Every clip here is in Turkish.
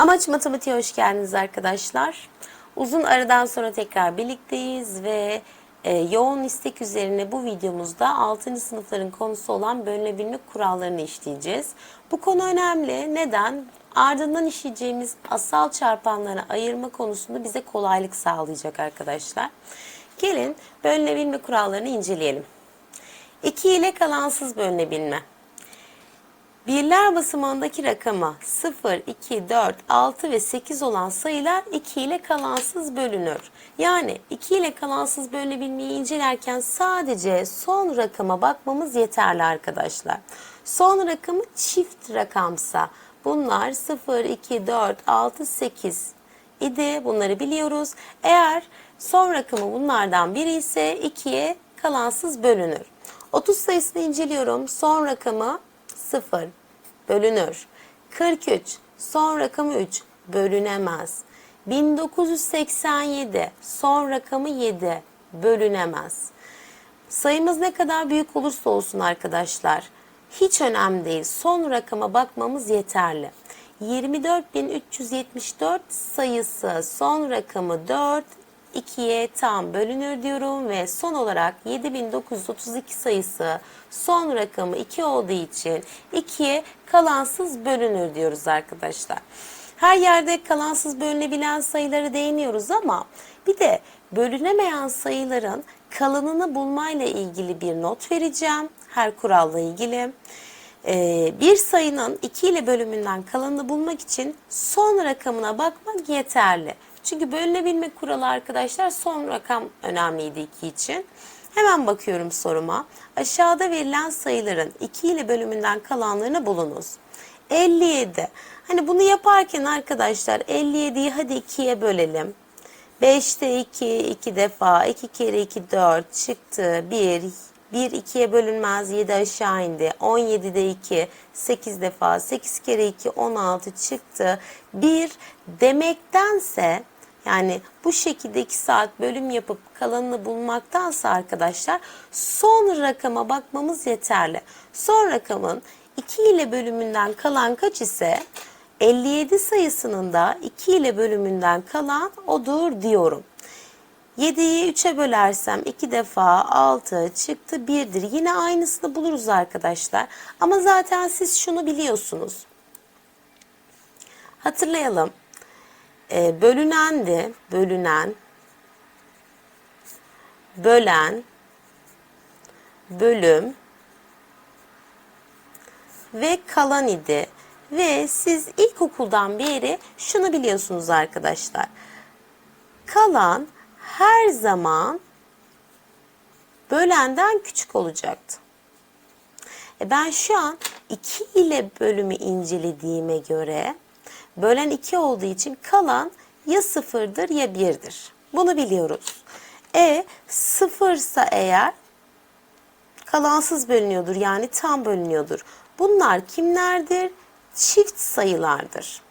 Amaç matematiğe hoş geldiniz arkadaşlar. Uzun aradan sonra tekrar birlikteyiz ve e, yoğun istek üzerine bu videomuzda 6. sınıfların konusu olan bölünebilme kurallarını işleyeceğiz. Bu konu önemli. Neden? Ardından işleyeceğimiz asal çarpanlara ayırma konusunda bize kolaylık sağlayacak arkadaşlar. Gelin bölünebilme kurallarını inceleyelim. 2 ile kalansız bölünebilme. Birler basamağındaki rakama 0, 2, 4, 6 ve 8 olan sayılar 2 ile kalansız bölünür. Yani 2 ile kalansız bölünebilmeyi incelerken sadece son rakama bakmamız yeterli arkadaşlar. Son rakamı çift rakamsa bunlar 0, 2, 4, 6, 8 idi. Bunları biliyoruz. Eğer son rakamı bunlardan biri ise 2'ye kalansız bölünür. 30 sayısını inceliyorum. Son rakamı 0 bölünür. 43 son rakamı 3 bölünemez. 1987 son rakamı 7 bölünemez. Sayımız ne kadar büyük olursa olsun arkadaşlar hiç önemli değil. Son rakama bakmamız yeterli. 24.374 sayısı son rakamı 4 2'ye tam bölünür diyorum ve son olarak 7932 sayısı son rakamı 2 olduğu için 2'ye kalansız bölünür diyoruz arkadaşlar. Her yerde kalansız bölünebilen sayıları değiniyoruz ama bir de bölünemeyen sayıların kalanını bulmayla ilgili bir not vereceğim. Her kuralla ilgili. Ee, bir sayının 2 ile bölümünden kalanını bulmak için son rakamına bakmak yeterli. Çünkü bölünebilme kuralı arkadaşlar son rakam önemliydi 2 için. Hemen bakıyorum soruma. Aşağıda verilen sayıların 2 ile bölümünden kalanlarını bulunuz. 57. Hani bunu yaparken arkadaşlar 57'yi hadi 2'ye bölelim. 5'te 2, 2 defa, 2 kere 2 4 çıktı. 1, 1 2'ye bölünmez 7 aşağı indi. 17'de 2 8 defa 8 kere 2 16 çıktı. 1 demektense yani bu şekilde 2 saat bölüm yapıp kalanını bulmaktansa arkadaşlar son rakama bakmamız yeterli. Son rakamın 2 ile bölümünden kalan kaç ise 57 sayısının da 2 ile bölümünden kalan odur diyorum. 7'yi 3'e bölersem 2 defa 6 çıktı 1'dir. Yine aynısını buluruz arkadaşlar. Ama zaten siz şunu biliyorsunuz. Hatırlayalım. Ee, bölünendi. Bölünen. Bölen. Bölüm. Ve kalan idi. Ve siz ilkokuldan beri şunu biliyorsunuz arkadaşlar. Kalan her zaman bölenden küçük olacaktı. E ben şu an 2 ile bölümü incelediğime göre bölen 2 olduğu için kalan ya sıfırdır ya 1'dir. Bunu biliyoruz. E sıfırsa eğer kalansız bölünüyordur yani tam bölünüyordur. Bunlar kimlerdir? Çift sayılardır.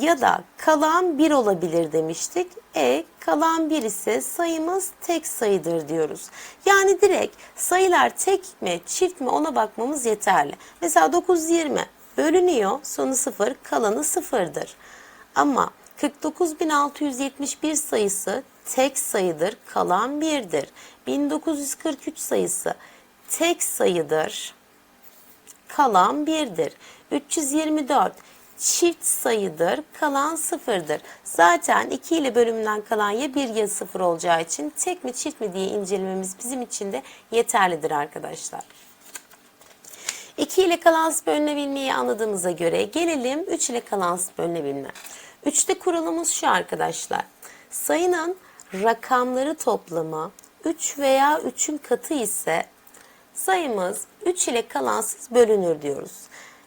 Ya da kalan 1 olabilir demiştik. E kalan 1 ise sayımız tek sayıdır diyoruz. Yani direkt sayılar tek mi çift mi ona bakmamız yeterli. Mesela 9 20 bölünüyor sonu 0 kalanı 0'dır. Ama 49.671 sayısı tek sayıdır kalan 1'dir. 1943 sayısı tek sayıdır kalan 1'dir. 324 çift sayıdır, kalan sıfırdır. Zaten 2 ile bölümünden kalan ya 1 ya 0 olacağı için tek mi çift mi diye incelememiz bizim için de yeterlidir arkadaşlar. 2 ile kalansız bölünebilmeyi anladığımıza göre gelelim 3 ile kalansız bölünebilme. 3'te kuralımız şu arkadaşlar. Sayının rakamları toplamı 3 veya 3'ün katı ise sayımız 3 ile kalansız bölünür diyoruz.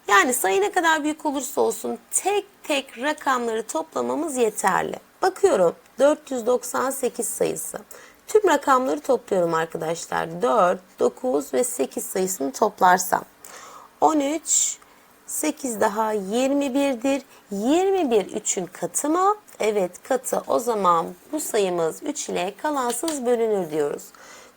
Yani sayı ne kadar büyük olursa olsun tek tek rakamları toplamamız yeterli. Bakıyorum 498 sayısı. Tüm rakamları topluyorum arkadaşlar. 4, 9 ve 8 sayısını toplarsam. 13, 8 daha 21'dir. 21 3'ün katı mı? Evet katı. O zaman bu sayımız 3 ile kalansız bölünür diyoruz.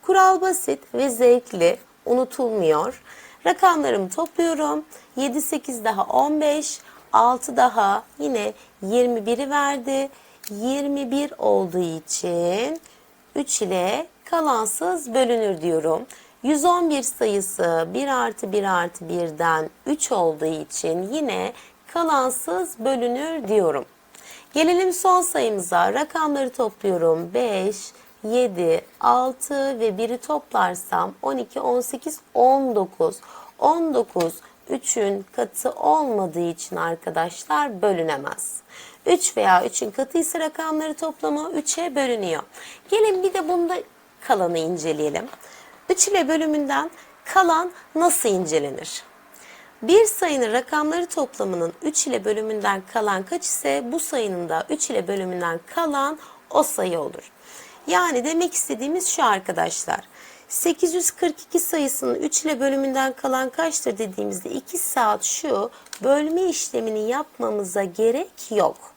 Kural basit ve zevkli. Unutulmuyor. Rakamlarımı topluyorum. 7, 8 daha 15. 6 daha yine 21'i verdi. 21 olduğu için 3 ile kalansız bölünür diyorum. 111 sayısı 1 artı 1 artı 1'den 3 olduğu için yine kalansız bölünür diyorum. Gelelim son sayımıza. Rakamları topluyorum. 5, 7, 6 ve 1'i toplarsam 12, 18, 19. 19 3'ün katı olmadığı için arkadaşlar bölünemez. 3 veya 3'ün katı ise rakamları toplamı 3'e bölünüyor. Gelin bir de bunda kalanı inceleyelim. 3 ile bölümünden kalan nasıl incelenir? Bir sayının rakamları toplamının 3 ile bölümünden kalan kaç ise bu sayının da 3 ile bölümünden kalan o sayı olur. Yani demek istediğimiz şu arkadaşlar. 842 sayısının 3 ile bölümünden kalan kaçtır dediğimizde 2 saat şu bölme işlemini yapmamıza gerek yok.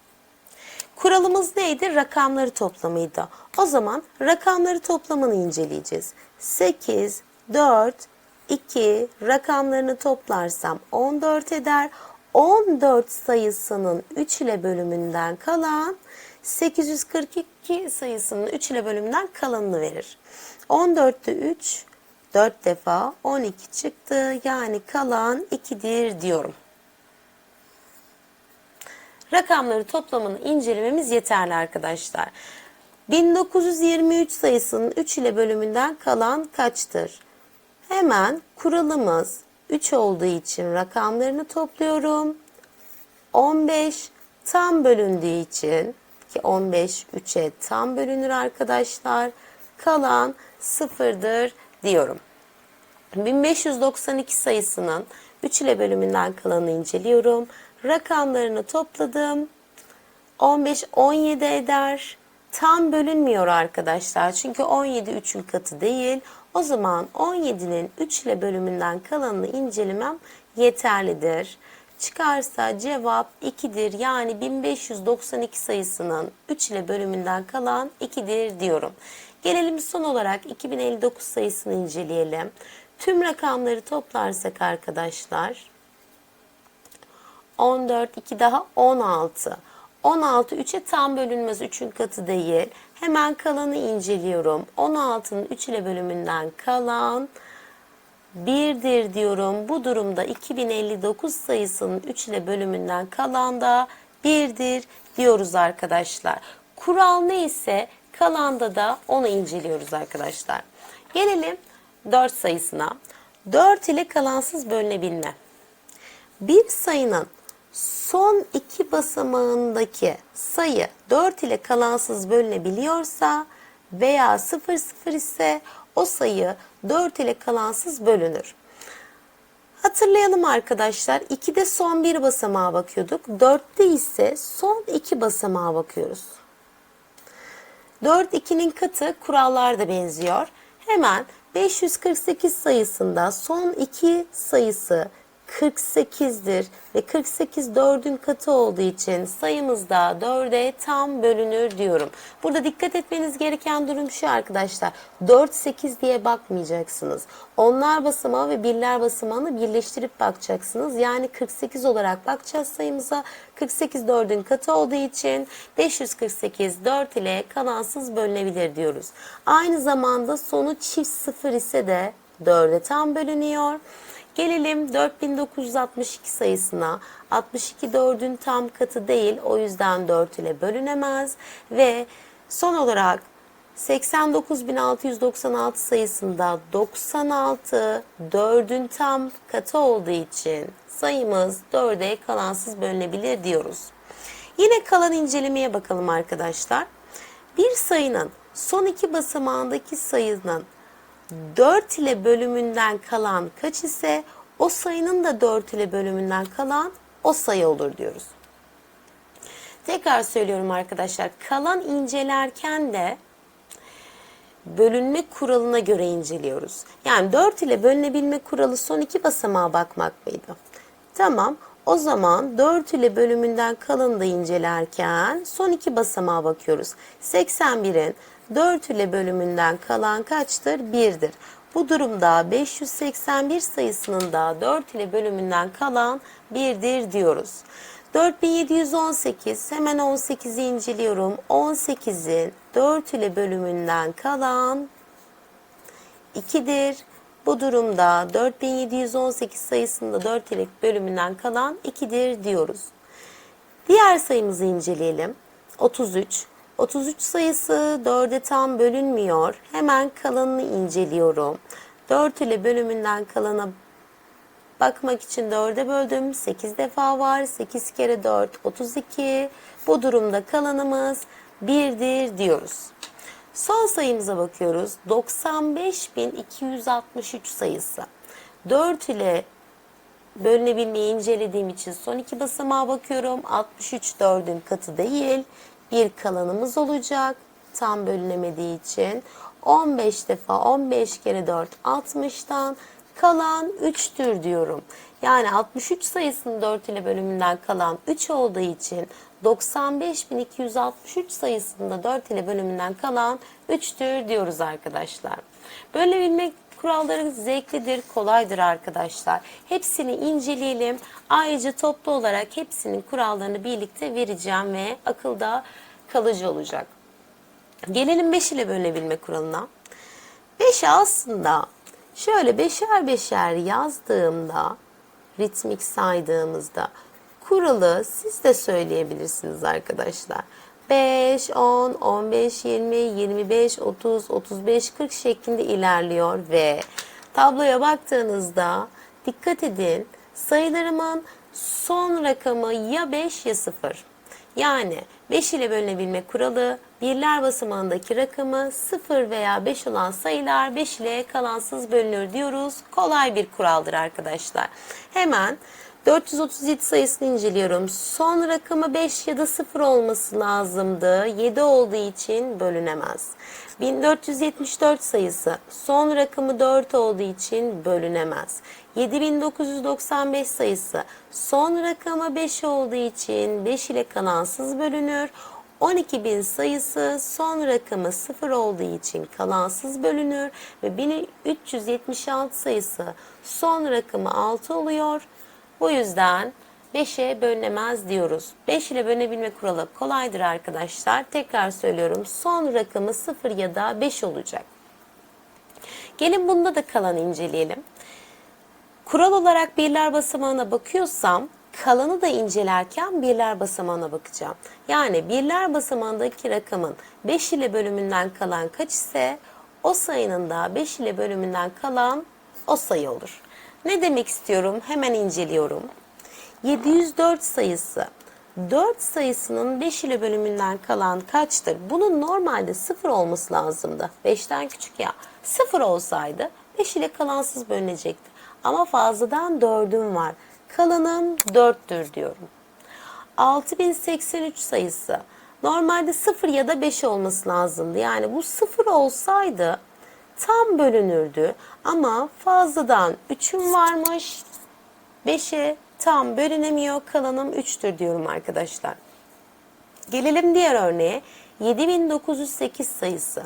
Kuralımız neydi? Rakamları toplamıydı. O zaman rakamları toplamını inceleyeceğiz. 8, 4, 2 rakamlarını toplarsam 14 eder. 14 sayısının 3 ile bölümünden kalan 842 sayısının 3 ile bölümünden kalanını verir. 14'te 3 4 defa 12 çıktı. Yani kalan 2'dir diyorum. Rakamları toplamını incelememiz yeterli arkadaşlar. 1923 sayısının 3 ile bölümünden kalan kaçtır? Hemen kuralımız 3 olduğu için rakamlarını topluyorum. 15 tam bölündüğü için ki 15 3'e tam bölünür arkadaşlar. Kalan sıfırdır diyorum. 1592 sayısının 3 ile bölümünden kalanı inceliyorum. Rakamlarını topladım. 15 17 eder. Tam bölünmüyor arkadaşlar. Çünkü 17 3'ün katı değil. O zaman 17'nin 3 ile bölümünden kalanını incelemem yeterlidir. Çıkarsa cevap 2'dir. Yani 1592 sayısının 3 ile bölümünden kalan 2'dir diyorum. Gelelim son olarak 2059 sayısını inceleyelim. Tüm rakamları toplarsak arkadaşlar 14, 2 daha 16. 16 3'e tam bölünmez 3'ün katı değil. Hemen kalanı inceliyorum. 16'nın 3 ile bölümünden kalan 1'dir diyorum. Bu durumda 2059 sayısının 3 ile bölümünden kalan da 1'dir diyoruz arkadaşlar. Kural neyse kalanda da onu inceliyoruz arkadaşlar. Gelelim 4 sayısına. 4 ile kalansız bölünebilme. Bir sayının son iki basamağındaki sayı 4 ile kalansız bölünebiliyorsa veya 0 0 ise o sayı 4 ile kalansız bölünür. Hatırlayalım arkadaşlar. 2'de son bir basamağa bakıyorduk. 4'te ise son iki basamağa bakıyoruz. 4 2'nin katı kurallar da benziyor. Hemen 548 sayısında son iki sayısı 48'dir ve 48 4'ün katı olduğu için sayımızda 4'e tam bölünür diyorum. Burada dikkat etmeniz gereken durum şu arkadaşlar. 4 8 diye bakmayacaksınız. Onlar basamağı ve birler basamağını birleştirip bakacaksınız. Yani 48 olarak bakacağız sayımıza. 48 4'ün katı olduğu için 548 4 ile kalansız bölünebilir diyoruz. Aynı zamanda sonu çift sıfır ise de 4'e tam bölünüyor. Gelelim 4962 sayısına. 62 4'ün tam katı değil. O yüzden 4 ile bölünemez. Ve son olarak 89.696 sayısında 96 4'ün tam katı olduğu için sayımız 4'e kalansız bölünebilir diyoruz. Yine kalan incelemeye bakalım arkadaşlar. Bir sayının son iki basamağındaki sayının 4 ile bölümünden kalan kaç ise o sayının da 4 ile bölümünden kalan o sayı olur diyoruz. Tekrar söylüyorum arkadaşlar. Kalan incelerken de bölünme kuralına göre inceliyoruz. Yani 4 ile bölünebilme kuralı son iki basamağa bakmak mıydı? Tamam. O zaman 4 ile bölümünden kalanı da incelerken son iki basamağa bakıyoruz. 81'in 4 ile bölümünden kalan kaçtır? 1'dir. Bu durumda 581 sayısının da 4 ile bölümünden kalan 1'dir diyoruz. 4718 hemen 18'i inceliyorum. 18'in 4 ile bölümünden kalan 2'dir. Bu durumda 4718 sayısında 4 ile bölümünden kalan 2'dir diyoruz. Diğer sayımızı inceleyelim. 33. 33 sayısı 4'e tam bölünmüyor. Hemen kalanını inceliyorum. 4 ile bölümünden kalana bakmak için 4'e böldüm. 8 defa var. 8 kere 4 32. Bu durumda kalanımız 1'dir diyoruz. Son sayımıza bakıyoruz. 95.263 sayısı. 4 ile bölünebilmeyi incelediğim için son iki basamağa bakıyorum. 63 4'ün katı değil. Bir kalanımız olacak. Tam bölünemediği için. 15 defa 15 kere 4 60'tan kalan 3'tür diyorum. Yani 63 sayısının 4 ile bölümünden kalan 3 olduğu için 95.263 sayısında 4 ile bölümünden kalan 3'tür diyoruz arkadaşlar. Bölebilmek kuralları zevklidir, kolaydır arkadaşlar. Hepsini inceleyelim. Ayrıca toplu olarak hepsinin kurallarını birlikte vereceğim ve akılda kalıcı olacak. Gelelim 5 ile bölünebilme kuralına. 5'e aslında şöyle beşer beşer yazdığımda, ritmik saydığımızda kuralı siz de söyleyebilirsiniz arkadaşlar. 5, 10, 15, 20, 25, 30, 35, 40 şeklinde ilerliyor ve tabloya baktığınızda dikkat edin sayılarımın son rakamı ya 5 ya 0. Yani 5 ile bölünebilme kuralı birler basamağındaki rakamı 0 veya 5 olan sayılar 5 ile kalansız bölünür diyoruz. Kolay bir kuraldır arkadaşlar. Hemen 437 sayısını inceliyorum. Son rakamı 5 ya da 0 olması lazımdı. 7 olduğu için bölünemez. 1474 sayısı son rakamı 4 olduğu için bölünemez. 7995 sayısı son rakamı 5 olduğu için 5 ile kalansız bölünür. 12.000 sayısı son rakamı 0 olduğu için kalansız bölünür ve 1376 sayısı son rakamı 6 oluyor. Bu yüzden 5'e bölünemez diyoruz. 5 ile bölünebilme kuralı kolaydır arkadaşlar. Tekrar söylüyorum son rakamı 0 ya da 5 olacak. Gelin bunda da kalanı inceleyelim. Kural olarak birler basamağına bakıyorsam kalanı da incelerken birler basamağına bakacağım. Yani birler basamağındaki rakamın 5 ile bölümünden kalan kaç ise o sayının da 5 ile bölümünden kalan o sayı olur. Ne demek istiyorum? Hemen inceliyorum. 704 sayısı 4 sayısının 5 ile bölümünden kalan kaçtır? Bunun normalde 0 olması lazımdı. 5'ten küçük ya. 0 olsaydı 5 ile kalansız bölünecekti. Ama fazladan 4'üm var. Kalanım 4'tür diyorum. 6083 sayısı normalde 0 ya da 5 olması lazımdı. Yani bu 0 olsaydı tam bölünürdü ama fazladan 3'üm varmış. 5'e tam bölünemiyor. Kalanım 3'tür diyorum arkadaşlar. Gelelim diğer örneğe. 7908 sayısı.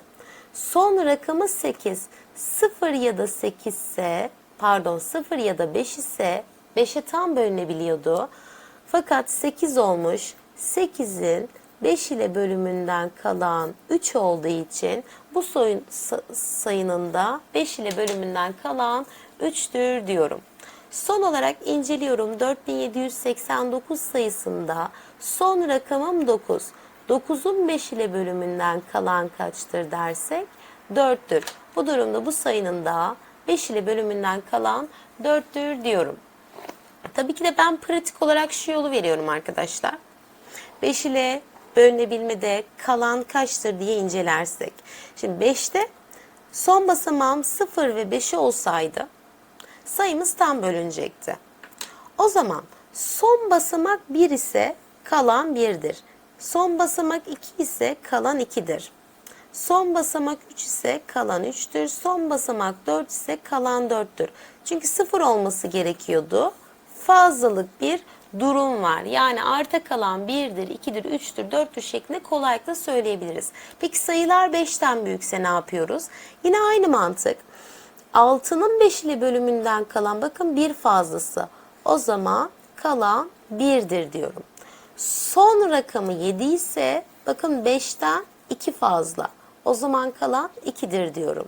Son rakamı 8. 0 ya da 8 ise pardon 0 ya da 5 ise 5'e tam bölünebiliyordu. Fakat 8 olmuş. 8'in 5 ile bölümünden kalan 3 olduğu için bu soyun, sayının da 5 ile bölümünden kalan 3'tür diyorum. Son olarak inceliyorum 4789 sayısında son rakamım 9. 9'un 5 ile bölümünden kalan kaçtır dersek 4'tür. Bu durumda bu sayının da 5 ile bölümünden kalan 4'tür diyorum. Tabii ki de ben pratik olarak şu yolu veriyorum arkadaşlar. 5 ile bölünebilmede kalan kaçtır diye incelersek. Şimdi 5'te son basamağım 0 ve 5 olsaydı sayımız tam bölünecekti. O zaman son basamak 1 ise kalan 1'dir. Son basamak 2 ise kalan 2'dir. Son basamak 3 ise kalan 3'tür. Son basamak 4 ise kalan 4'tür. Çünkü 0 olması gerekiyordu. Fazlalık bir durum var. Yani arta kalan 1'dir, 2'dir, 3'tür, 4'tür şeklinde kolaylıkla söyleyebiliriz. Peki sayılar 5'ten büyükse ne yapıyoruz? Yine aynı mantık. 6'nın 5 ile bölümünden kalan bakın bir fazlası. O zaman kalan 1'dir diyorum. Son rakamı 7 ise bakın 5'ten 2 fazla. O zaman kalan 2'dir diyorum.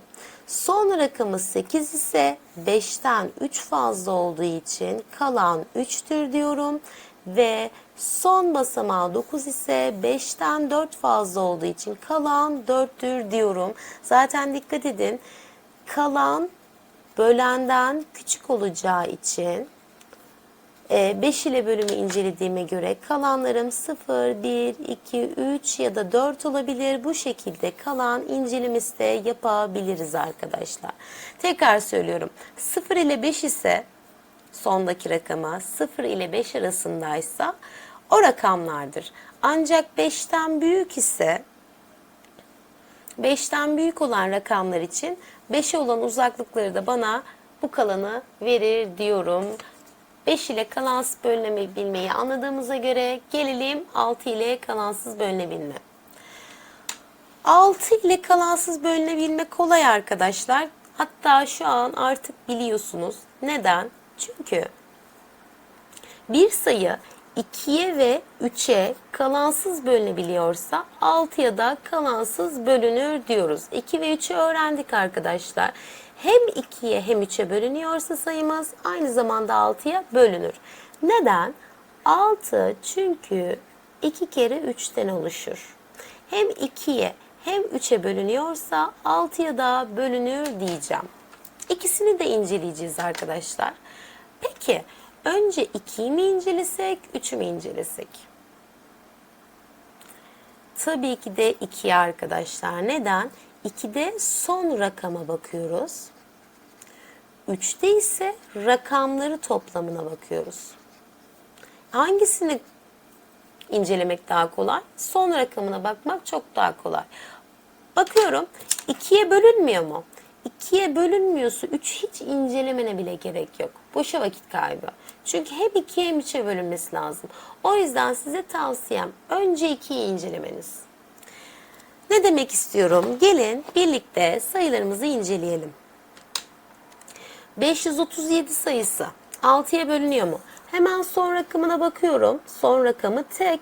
Son rakamı 8 ise 5'ten 3 fazla olduğu için kalan 3'tür diyorum. Ve son basamağı 9 ise 5'ten 4 fazla olduğu için kalan 4'tür diyorum. Zaten dikkat edin kalan bölenden küçük olacağı için 5 ile bölümü incelediğime göre kalanlarım 0, 1, 2, 3 ya da 4 olabilir. Bu şekilde kalan incelemesi de yapabiliriz arkadaşlar. Tekrar söylüyorum. 0 ile 5 ise sondaki rakama 0 ile 5 arasındaysa o rakamlardır. Ancak 5'ten büyük ise 5'ten büyük olan rakamlar için 5'e olan uzaklıkları da bana bu kalanı verir diyorum. 5 ile kalansız bölünebilmeyi anladığımıza göre gelelim 6 ile kalansız bölünebilme. 6 ile kalansız bölünebilme kolay arkadaşlar. Hatta şu an artık biliyorsunuz. Neden? Çünkü bir sayı 2'ye ve 3'e kalansız bölünebiliyorsa 6'ya da kalansız bölünür diyoruz. 2 ve 3'ü öğrendik arkadaşlar. Hem 2'ye hem 3'e bölünüyorsa sayımız aynı zamanda 6'ya bölünür. Neden? 6 çünkü 2 kere 3'ten oluşur. Hem 2'ye hem 3'e bölünüyorsa 6'ya da bölünür diyeceğim. İkisini de inceleyeceğiz arkadaşlar. Peki önce 2'yi mi incelesek, 3'ü mü incelesek? Tabii ki de 2'ye arkadaşlar. Neden? 2'de son rakama bakıyoruz. 3'te ise rakamları toplamına bakıyoruz. Hangisini incelemek daha kolay? Son rakamına bakmak çok daha kolay. Bakıyorum 2'ye bölünmüyor mu? 2'ye bölünmüyorsa 3 hiç incelemene bile gerek yok. Boşa vakit kaybı. Çünkü hem 2'ye hem 3'e bölünmesi lazım. O yüzden size tavsiyem önce 2'yi incelemeniz. Ne demek istiyorum? Gelin birlikte sayılarımızı inceleyelim. 537 sayısı 6'ya bölünüyor mu? Hemen son rakamına bakıyorum. Son rakamı tek.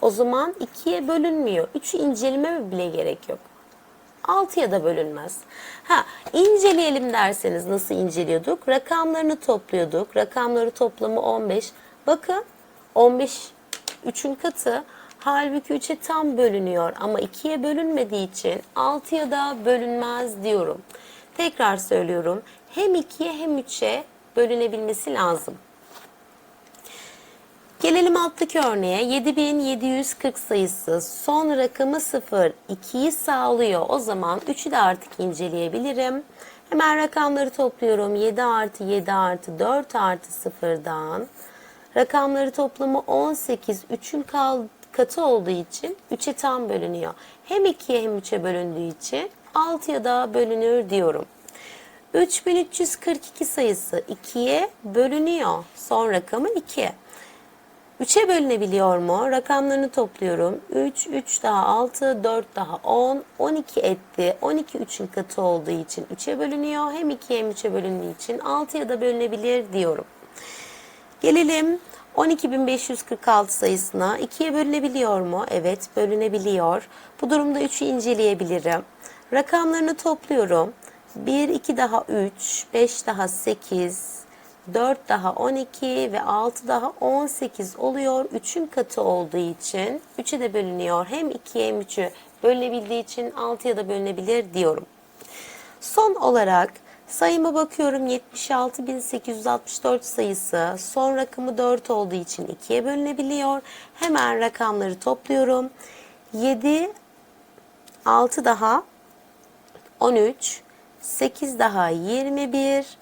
O zaman 2'ye bölünmüyor. 3'ü incelememe bile gerek yok. 6'ya da bölünmez. Ha, inceleyelim derseniz nasıl inceliyorduk? Rakamlarını topluyorduk. Rakamları toplamı 15. Bakın 15 3'ün katı. Halbuki 3'e tam bölünüyor ama 2'ye bölünmediği için 6'ya da bölünmez diyorum. Tekrar söylüyorum. Hem 2'ye hem 3'e bölünebilmesi lazım. Gelelim alttaki örneğe. 7740 sayısı son rakamı 0, 2'yi sağlıyor. O zaman 3'ü de artık inceleyebilirim. Hemen rakamları topluyorum. 7 artı 7 artı 4 artı 0'dan. Rakamları toplamı 18. 3'ün katı olduğu için 3'e tam bölünüyor. Hem 2'ye hem 3'e bölündüğü için 6'ya da bölünür diyorum. 3342 sayısı 2'ye bölünüyor. Son rakamı 2. 3'e bölünebiliyor mu? Rakamlarını topluyorum. 3, 3 daha 6, 4 daha 10, 12 etti. 12 3'ün katı olduğu için 3'e bölünüyor. Hem 2'ye hem 3'e bölündüğü için 6'ya da bölünebilir diyorum. Gelelim 12.546 sayısına 2'ye bölünebiliyor mu? Evet bölünebiliyor. Bu durumda 3'ü inceleyebilirim. Rakamlarını topluyorum. 1, 2 daha 3, 5 daha 8, 4 daha 12 ve 6 daha 18 oluyor. 3'ün katı olduğu için 3'e de bölünüyor. Hem 2'ye hem 3'ü bölünebildiği için 6'ya da bölünebilir diyorum. Son olarak sayıma bakıyorum 76.864 sayısı son rakamı 4 olduğu için 2'ye bölünebiliyor. Hemen rakamları topluyorum. 7 6 daha 13 8 daha 21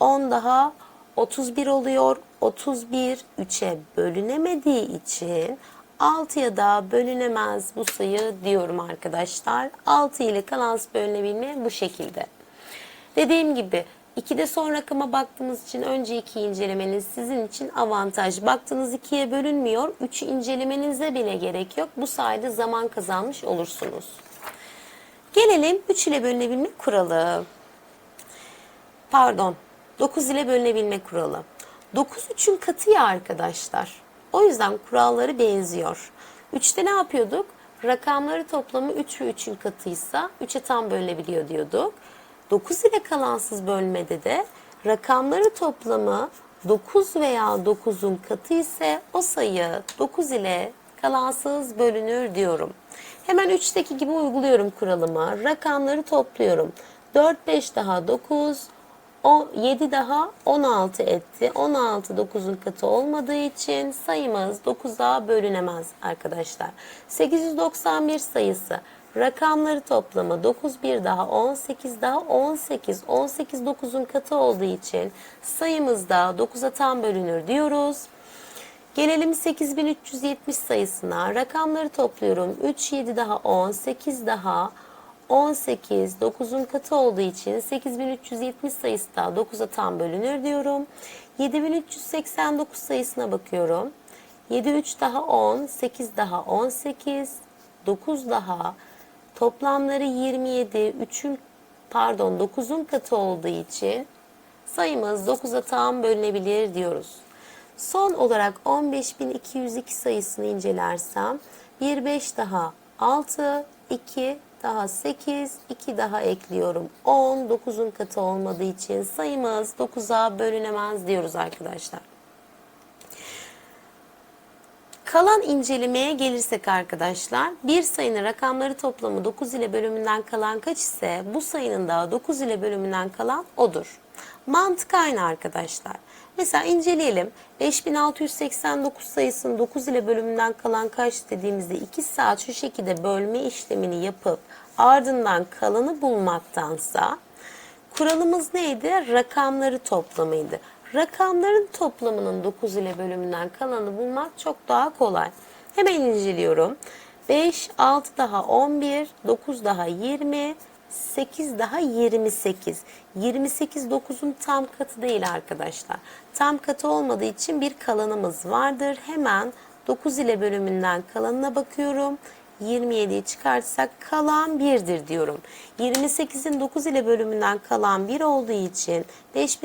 10 daha 31 oluyor. 31 3'e bölünemediği için 6'ya da bölünemez bu sayı diyorum arkadaşlar. 6 ile kalans bölünebilme bu şekilde. Dediğim gibi 2'de son rakama baktığınız için önce 2'yi incelemeniz sizin için avantaj. Baktığınız 2'ye bölünmüyor. 3'ü incelemenize bile gerek yok. Bu sayede zaman kazanmış olursunuz. Gelelim 3 ile bölünebilme kuralı. Pardon 9 ile bölünebilme kuralı. 9 3'ün katı ya arkadaşlar. O yüzden kuralları benziyor. 3'te ne yapıyorduk? Rakamları toplamı 3 ve 3'ün katıysa 3'e tam bölünebiliyor diyorduk. 9 ile kalansız bölmede de rakamları toplamı 9 veya 9'un katı ise o sayı 9 ile kalansız bölünür diyorum. Hemen 3'teki gibi uyguluyorum kuralımı. Rakamları topluyorum. 4, 5 daha 9, 7 daha 16 etti. 16 9'un katı olmadığı için sayımız 9'a bölünemez arkadaşlar. 891 sayısı rakamları toplamı 9 bir daha 18 daha 18. 18 9'un katı olduğu için sayımız da 9'a tam bölünür diyoruz. Gelelim 8370 sayısına. Rakamları topluyorum. 3, 7 daha 10, 8 daha 18, 9'un katı olduğu için 8370 sayısı da 9'a tam bölünür diyorum. 7389 sayısına bakıyorum. 7, 3 daha 10, 8 daha 18, 9 daha toplamları 27, 3'ün pardon 9'un katı olduğu için sayımız 9'a tam bölünebilir diyoruz. Son olarak 15202 sayısını incelersem 1 5 daha 6 2 daha 8 2 daha ekliyorum 10 9'un katı olmadığı için sayımız 9'a bölünemez diyoruz arkadaşlar. Kalan incelemeye gelirsek arkadaşlar bir sayının rakamları toplamı 9 ile bölümünden kalan kaç ise bu sayının da 9 ile bölümünden kalan odur. Mantık aynı arkadaşlar. Mesela inceleyelim. 5689 sayısının 9 ile bölümünden kalan kaç dediğimizde 2 saat şu şekilde bölme işlemini yapıp ardından kalanı bulmaktansa kuralımız neydi? Rakamları toplamıydı. Rakamların toplamının 9 ile bölümünden kalanı bulmak çok daha kolay. Hemen inceliyorum. 5, 6 daha 11, 9 daha 20, 8 daha 28. 28 9'un tam katı değil arkadaşlar. Tam katı olmadığı için bir kalanımız vardır. Hemen 9 ile bölümünden kalanına bakıyorum. 27'yi çıkartsak kalan 1'dir diyorum. 28'in 9 ile bölümünden kalan 1 olduğu için